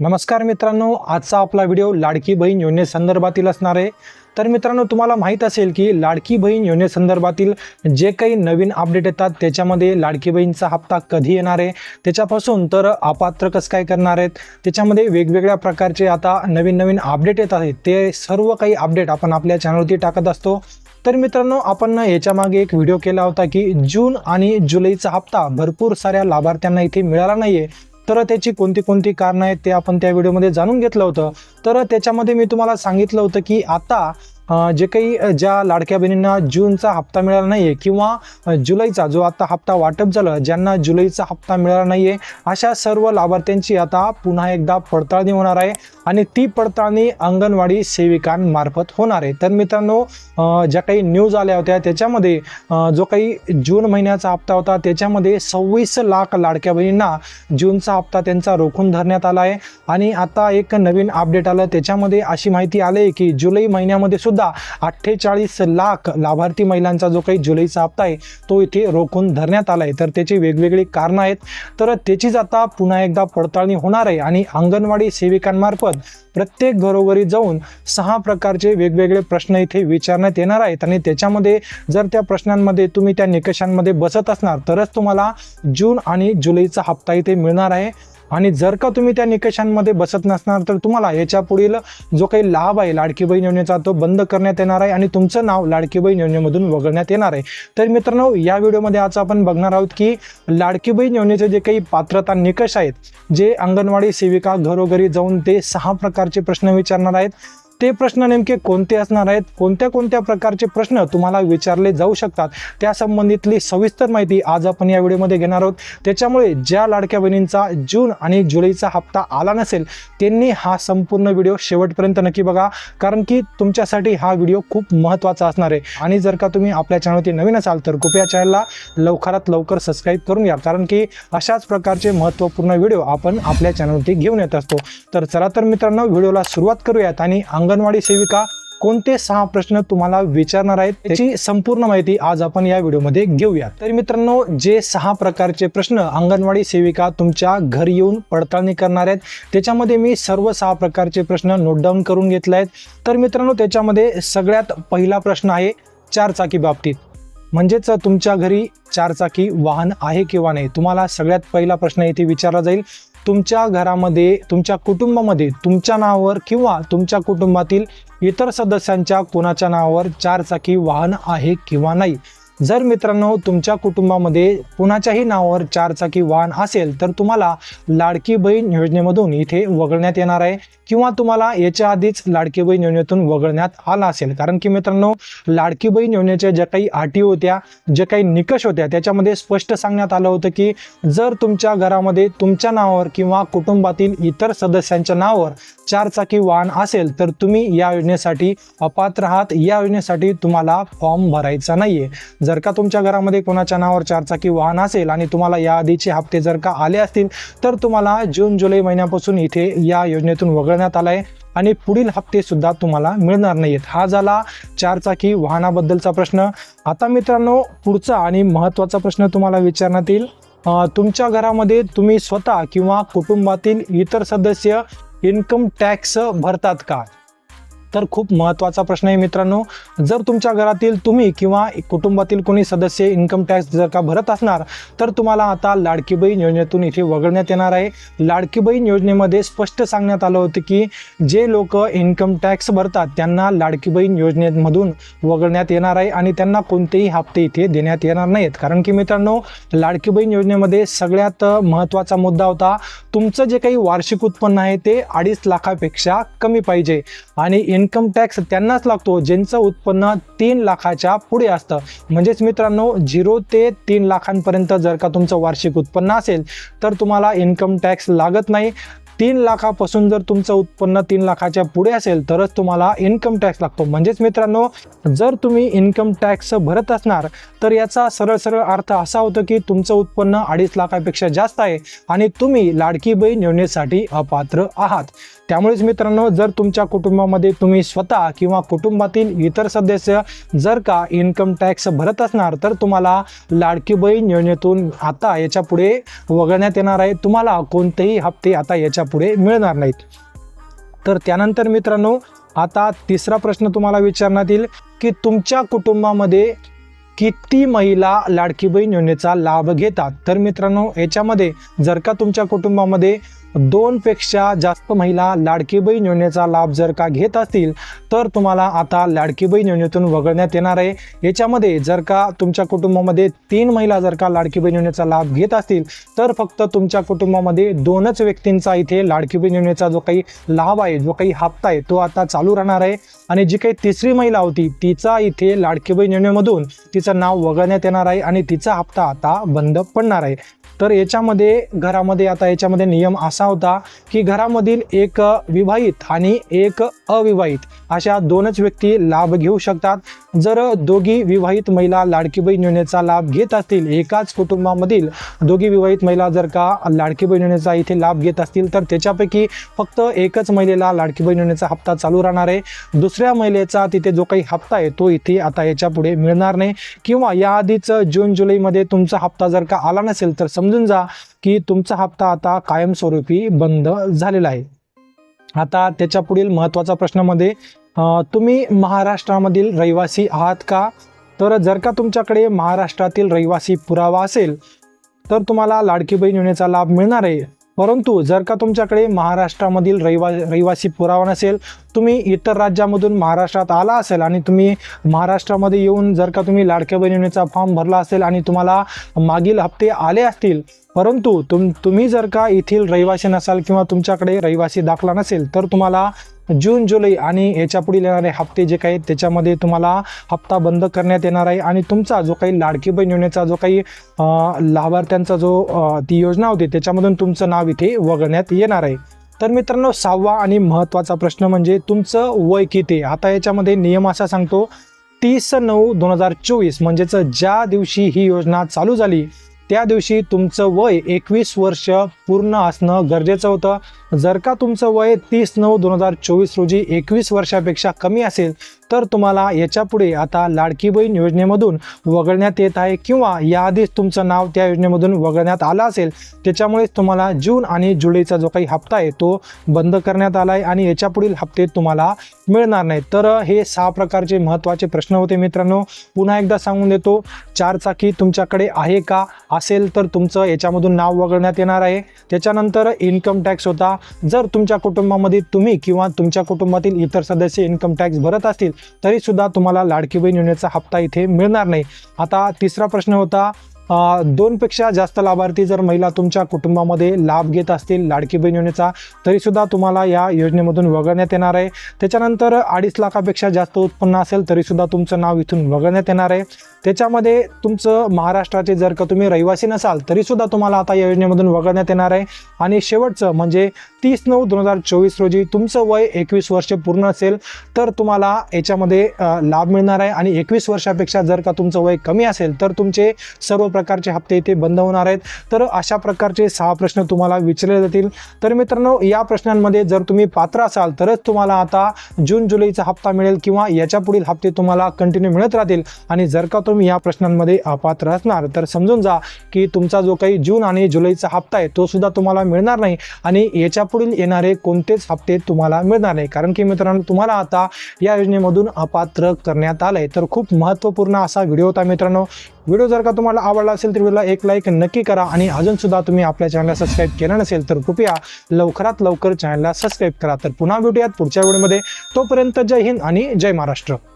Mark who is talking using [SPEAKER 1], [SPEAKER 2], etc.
[SPEAKER 1] नमस्कार मित्रांनो आजचा आपला व्हिडिओ लाडकी बहीण योजनेसंदर्भातील असणार आहे. तर मित्रांनो तुम्हाला माहीत असेल की लाडकी बहीण योजनेसंदर्भातील जे काही नवीन अपडेट येतात त्याच्यामध्ये लाडकी बहीणचा हप्ता कधी येणार आहे? त्याच्यापासून तर अपात्र कसं काय करणार आहेत? त्याच्यामध्ये वेगवेगळ्या प्रकारचे आता नवीन नवीन अपडेट येत आहेत. ते सर्व काही अपडेट आपण आपल्या चॅनलवरती टाकत असतो. तर मित्रांनो आपण याच्यामागे एक व्हिडिओ केला होता की जून आणि जुलैचा हप्ता भरपूर साऱ्या लाभार्थ्यांना इथे मिळाला नाही आहे तर त्याची कोणती कोणती कारणं आहेत ते आपण त्या व्हिडिओमध्ये जाणून घेतलं होतं. तर त्याच्यामध्ये मी तुम्हाला सांगितलं होतं की आता जे काही ज्या लाडक्या बहिणींना जूनचा हप्ता मिळाला नाही आहे किंवा जुलैचा जो आता हप्ता वाटप झालं ज्यांना जुलैचा हप्ता मिळाला नाही आहे अशा सर्व लाभार्थ्यांची आता पुन्हा एकदा पडताळणी होणार आहे आणि ती पडताळणी अंगणवाडी सेविकांमार्फत होणार आहे. तर मित्रांनो ज्या काही न्यूज आल्या होत्या त्याच्यामध्ये जो काही जून महिन्याचा हप्ता होता त्याच्यामध्ये सव्वीस लाख लाडक्या बहिणींना जूनचा हप्ता त्यांचा रोखून धरण्यात आला आहे. आणि आता एक नवीन अपडेट आलं त्याच्यामध्ये अशी माहिती आली आहे की जुलै महिन्यामध्ये सुद्धा अठ्ठेचाळीस लाख लाभार्थी महिलांचा जो काही जुलैचा हप्ता आहे तो इथे रोखून धरण्यात आला आहे तर त्याची वेगवेगळी कारणं आहेत. तर त्याचीच आता पुन्हा एकदा पडताळणी होणार आहे आणि अंगणवाडी सेविकांमार्फत प्रत्येक घरोघरी जाऊन सहा प्रकारचे वेगवेगळे प्रश्न इथे विचारण्यात येणार आहेत. आणि त्याच्यामध्ये जर त्या प्रश्नांमध्ये तुम्ही त्या निकषांमध्ये बसत असणार तरच तुम्हाला जून आणि जुलैचा हप्ता इथे मिळणार आहे. आणि जर का तुम्ही त्या निकषांमध्ये बसत नसणार तर तुम्हाला याच्या पुढील जो काही लाभ आहे लाडकी बहीण योजनेचा तो बंद करण्यात येणार आहे आणि तुमचं नाव लाडकी बहीण योजनेमधून वगळण्यात येणार आहे. तर मित्रांनो या व्हिडिओमध्ये आज आपण बघणार आहोत की लाडकी बहीण योजनेचे जे काही पात्रता निकष आहेत जे अंगणवाडी सेविका घरोघरी जाऊन ते सहा प्रकारचे प्रश्न विचारणार आहेत. ते प्रश्न नेमके कोणते असणार आहेत? कोणत्या कोणत्या प्रकारचे प्रश्न तुम्हाला विचारले जाऊ शकतात? त्या संबंधितली सविस्तर माहिती आज आपण या व्हिडिओमध्ये घेणार आहोत. त्याच्यामुळे ज्या लाडक्या बहिणींचा जून आणि जुलैचा हप्ता आला नसेल त्यांनी हा संपूर्ण व्हिडिओ शेवटपर्यंत नक्की बघा. कारण की तुमच्यासाठी हा व्हिडिओ खूप महत्त्वाचा असणार आहे. आणि जर का तुम्ही आपल्या चॅनलवरती नवीन असाल तर कृपया चॅनलला लवकरात लवकर सबस्क्राईब करून घ्या. कारण की अशाच प्रकारचे महत्त्वपूर्ण व्हिडिओ आपण आपल्या चॅनलवरती घेऊन येत असतो. तर चला तर मित्रांनो व्हिडिओला सुरुवात करूयात आणि अंग अंगणवाडी सेविका कोणते सहा प्रश्न तुम्हाला विचारणार आहेत त्याची संपूर्ण माहिती आज आपण या व्हिडिओमध्ये घेऊया तर मित्रांनो जे सहा प्रकारचे प्रश्न अंगणवाडी सेविका तुमच्या घरी येऊन पडताळणी करणार आहेत त्याच्यामध्ये मी सर्व सहा प्रकारचे प्रश्न नोट डाऊन करून घेतले आहेत. तर मित्रांनो त्याच्यामध्ये सगळ्यात पहिला प्रश्न आहे चारचाकी बाबतीत. म्हणजेच तुमच्या घरी चारचाकी वाहन आहे किंवा नाही? तुम्हाला सगळ्यात पहिला प्रश्न इथे विचारला जाईल. तुमच्या घरामध्ये तुमच्या कुटुंबामध्ये तुमच्या नावावर किंवा तुमच्या कुटुंबातील इतर सदस्यांच्या कोणाच्या नावावर चारचाकी वाहन आहे किंवा नाही? जर मित्रांनो तुमच्या कुटुंबामध्ये कुणाच्याही नावावर चारचाकी वाहन असेल तर तुम्हाला लाडकी बहीण योजनेमधून इथे वगळण्यात येणार आहे. किंवा तुम्हाला याच्या आधीच लाडकी बहीण योजनेतून वगळण्यात आला असेल. कारण की मित्रांनो लाडकी बहीण योजनेच्या ज्या काही अटी होत्या ज्या काही निकष होत्या त्याच्यामध्ये स्पष्ट सांगण्यात आलं होतं की जर तुमच्या घरामध्ये तुमच्या नावावर किंवा कुटुंबातील इतर सदस्यांच्या नावावर चारचाकी वाहन असेल तर तुम्ही या योजनेसाठी अपात्र आहात. या योजनेसाठी तुम्हाला फॉर्म भरायचा नाहीये. जर का तुमच्या घरामध्ये कोणाच्या नावावर चारचाकी वाहन असेल आणि तुम्हाला या आधीचे हप्ते जर का आले असतील तर तुम्हाला जून जुलै महिन्यापासून इथे या योजनेतून वगळण्यात आला आहे आणि पुढील हप्ते सुद्धा तुम्हाला मिळणार नाहीत हा झाला चारचाकी वाहनाबद्दलचा प्रश्न. आता मित्रांनो पुढचा आणि महत्त्वाचा प्रश्न तुम्हाला विचारण्यात येईल. तुमच्या घरामध्ये तुम्ही स्वतः किंवा कुटुंबातील इतर सदस्य इन्कम टॅक्स भरतात का? तर खूप महत्त्वाचा प्रश्न आहे मित्रांनो. जर तुमच्या घरातील तुम्ही किंवा कुटुंबातील कोणी सदस्य इन्कम टॅक्स जर का भरत असणार तर तुम्हाला आता लाडकी बहीण योजनेतून इथे वगळण्यात येणार आहे. लाडकी बहीण योजनेमध्ये स्पष्ट सांगण्यात आलं होतं की जे लोक इन्कम टॅक्स भरतात त्यांना लाडकी बहीण योजनेमधून वगळण्यात येणार आहे आणि त्यांना कोणतेही हप्ते इथे देण्यात येणार नाहीत. कारण की मित्रांनो लाडकी बहीण योजनेमध्ये सगळ्यात महत्त्वाचा मुद्दा होता तुमचं जे काही वार्षिक उत्पन्न आहे ते अडीच लाखापेक्षा कमी पाहिजे. आणि इन्कम टॅक्स त्यांनाच लागतो ज्यांचं उत्पन्न तीन लाखाच्या पुढे असतं. म्हणजेच मित्रांनो झिरो ते तीन लाखांपर्यंत जर का तुमचं वार्षिक उत्पन्न असेल तर तुम्हाला इन्कम टॅक्स लागत नाही. तीन लाखापासून जर तुमचं उत्पन्न तीन लाखाच्या पुढे असेल तरच तुम्हाला इन्कम टॅक्स लागतो. म्हणजेच मित्रांनो जर तुम्ही इन्कम टॅक्स भरत असणार तर याचा सरळ सरळ अर्थ असा होतो की तुमचं उत्पन्न अडीच लाखापेक्षा जास्त आहे आणि तुम्ही लाडकी बहीण योजनेसाठी अपात्र आहात. त्यामुळेच मित्रांनो जर तुमच्या कुटुंबामध्ये तुम्ही स्वतः किंवा कुटुंबातील इतर सदस्य जर का इन्कम टॅक्स भरत असणार तर तुम्हाला लाडकी बहीण योजनेतून आता याच्यापुढे वगळण्यात येणार आहे. तुम्हाला कोणतेही हप्ते आता याच्या पुढे मिळणार नाहीत. तर त्यानंतर मित्रांनो आता तिसरा प्रश्न तुम्हाला विचारण्यात येईल की तुमच्या कुटुंबामध्ये किती महिला लाडकी बहीण योजनेचा लाभ घेतात? तर मित्रांनो याच्यामध्ये जर का तुमच्या कुटुंबामध्ये दोनपेक्षा जास्त महिला लाडकी बहीण योजनेचा लाभ जर का घेत असतील तर तुम्हाला आता लाडकी बहीण योजनेतून वगळण्यात येणार आहे. याच्यामध्ये जर का तुमच्या कुटुंबामध्ये तीन महिला जर का लाडकी बहीण योजनेचा लाभ घेत असतील तर फक्त तुमच्या कुटुंबामध्ये दोनच व्यक्तींचा इथे लाडकी बहीण योजनेचा जो काही लाभ आहे जो काही हप्ता आहे तो आता चालू राहणार आहे. आणि जी काही तिसरी महिला होती तिचा इथे लाडकी बहीण योजनेमधून तिचं नाव वगळण्यात येणार आहे आणि तिचा हप्ता आता बंद पडणार आहे. तर याच्यामध्ये घरामध्ये आता याच्यामध्ये नियम असा होता की घरामधील एक विवाहित आणि एक अविवाहित अशा दोनच व्यक्ती लाभ घेऊ शकतात. जर दोघी विवाहित महिला लाडकी बहीण योजनेचा लाभ घेत असतील एकाच कुटुंबामधील दोघी विवाहित महिला जर का लाडकी बहीण योजनेचा इथे लाभ घेत असतील तर त्याच्यापैकी फक्त एकच महिलेला लाडकी बहीण योजनेचा हप्ता चालू राहणार आहे. दुसऱ्या महिलेचा तिथे जो काही हप्ता आहे तो इथे आता याच्यापुढे मिळणार नाही. किंवा याआधीच जून जुलैमध्ये तुमचा हप्ता जर का आला नसेल तर समजून जा की तुमचा हप्ता आता कायमस्वरूपी बंद झालेला आहे. आता त्याच्या पुढील महत्त्वाचा प्रश्नामध्ये तुम्ही महाराष्ट्रामधील रहिवासी आहात का? तर जर का तुमच्याकडे महाराष्ट्रातील रहिवासी पुरावा असेल तर तुम्हाला लाडकी बहीण योजनेचा लाभ मिळणार आहे. परंतु जर का तुमच्याकडे महाराष्ट्रामधील रहिवा रहिवासी पुरावा नसेल तुम्ही इतर राज्यामधून महाराष्ट्रात आला असेल आणि तुम्ही महाराष्ट्रामध्ये येऊन जर का तुम्ही लाडक्या बहिणीचा फॉर्म भरला असेल आणि तुम्हाला मागील हप्ते आले असतील परंतु तुम तुम्ही जर का येथील रहिवासी नसाल किंवा तुमच्याकडे रहिवासी दाखला नसेल तर तुम्हाला जून जुलै आणि याच्या पुढील येणारे हप्ते जे काही त्याच्यामध्ये तुम्हाला हप्ता बंद करण्यात येणार आहे आणि तुमचा जो काही लाडकी बहीण योजनेचा जो काही लाभार्थ्यांचा जो ती योजना होती त्याच्यामधून तुमचं नाव इथे वगळण्यात येणार आहे. तर मित्रांनो सहावा आणि महत्त्वाचा प्रश्न म्हणजे तुमचं वय किती आता याच्यामध्ये नियम असा सांगतो तीस नऊ दोन हजार चोवीस म्हणजेच ज्या दिवशी ही योजना चालू झाली त्या दिवशी तुमचं वय एकवीस वर्ष पूर्ण असणं गरजेचं होतं. जर का तुमचं वय तीस नऊ दोन हजार चोवीस रोजी एकवीस वर्षापेक्षा कमी असेल तर तुम्हाला याच्यापुढे आता लाडकी बहीण योजनेमधून वगळण्यात येत आहे किंवा याआधीच तुमचं नाव त्या योजनेमधून वगळण्यात आलं असेल त्याच्यामुळेच तुम्हाला जून आणि जुलैचा जो काही हप्ता आहे तो बंद करण्यात आला आहे आणि याच्या पुढील हप्ते तुम्हाला मिळणार नाही तर हे सहा प्रकारचे महत्त्वाचे प्रश्न होते मित्रांनो. पुन्हा एकदा सांगून देतो चार चाकी तुमच्याकडे आहे का? असेल तर तुमचं याच्यामधून नाव वगळण्यात येणार आहे. त्याच्यानंतर इन्कम टॅक्स होता. जर तुमच्या कुटुंबामध्ये तुम्ही किंवा तुमच्या कुटुंबातील इतर सदस्य इन्कम टॅक्स भरत असतील तरीसुद्धा तुम्हाला लाडकी बहीण योजनेचा हप्ता इथे मिळणार नाही. आता तिसरा प्रश्न होता दोनपेक्षा जास्त लाभार्थी जर महिला तुमच्या कुटुंबामध्ये लाभ घेत असतील लाडकी बहीण योजनेचा तरीसुद्धा तुम्हाला या योजनेमधून वगळण्यात येणार आहे. त्याच्यानंतर अडीच लाखापेक्षा जास्त उत्पन्न असेल तरीसुद्धा तुमचं नाव इथून वगळण्यात येणार आहे. त्याच्यामध्ये तुमचं महाराष्ट्राचे जर का तुम्ही रहिवासी नसाल तरीसुद्धा तुम्हाला आता या योजनेमधून वगळण्यात येणार आहे. आणि शेवटचं म्हणजे तीस नऊ दोन हजार चोवीस रोजी तुमचं वय एकवीस वर्ष पूर्ण असेल तर तुम्हाला याच्यामध्ये लाभ मिळणार आहे. आणि एकवीस वर्षापेक्षा जर का तुमचं वय कमी असेल तर तुमचे सर्व प्रकारचे हप्ते इथे बंद होणार आहेत. तर अशा प्रकारचे सहा प्रश्न तुम्हाला विचारले जातील. तर मित्रांनो या प्रश्नांमध्ये जर तुम्ही पात्र असाल तरच तुम्हाला आता जून जुलैचा हप्ता मिळेल किंवा याच्या पुढील हप्ते तुम्हाला कंटिन्यू मिळत राहतील. आणि जर का तुम्ही या प्रश्नांमध्ये अपात्र असणार तर समजून जा की तुमचा जो काही जून आणि जुलैचा हप्ता आहे तो सुद्धा तुम्हाला मिळणार नाही. आणि याच्या पुढील येणारे कोणतेच हप्ते तुम्हाला मिळणार नाही. कारण की मित्रांनो तुम्हाला आता या योजनेमधून अपात्र करण्यात आलंय. तर खूप महत्त्वपूर्ण असा व्हिडिओ होता मित्रांनो. व्हिडिओ जर का तुम्हाला आवडला असेल तर व्हिडिओला एक लाईक नक्की करा आणि अजूनसुद्धा तुम्ही आपल्या चॅनलला सबस्क्राईब केलं नसेल तर कृपया लवकरात लवकर चॅनलला सबस्क्राईब करा. तर पुन्हा भेटूयात पुढच्या व्हिडिओमध्ये तोपर्यंत जय हिंद आणि जय महाराष्ट्र.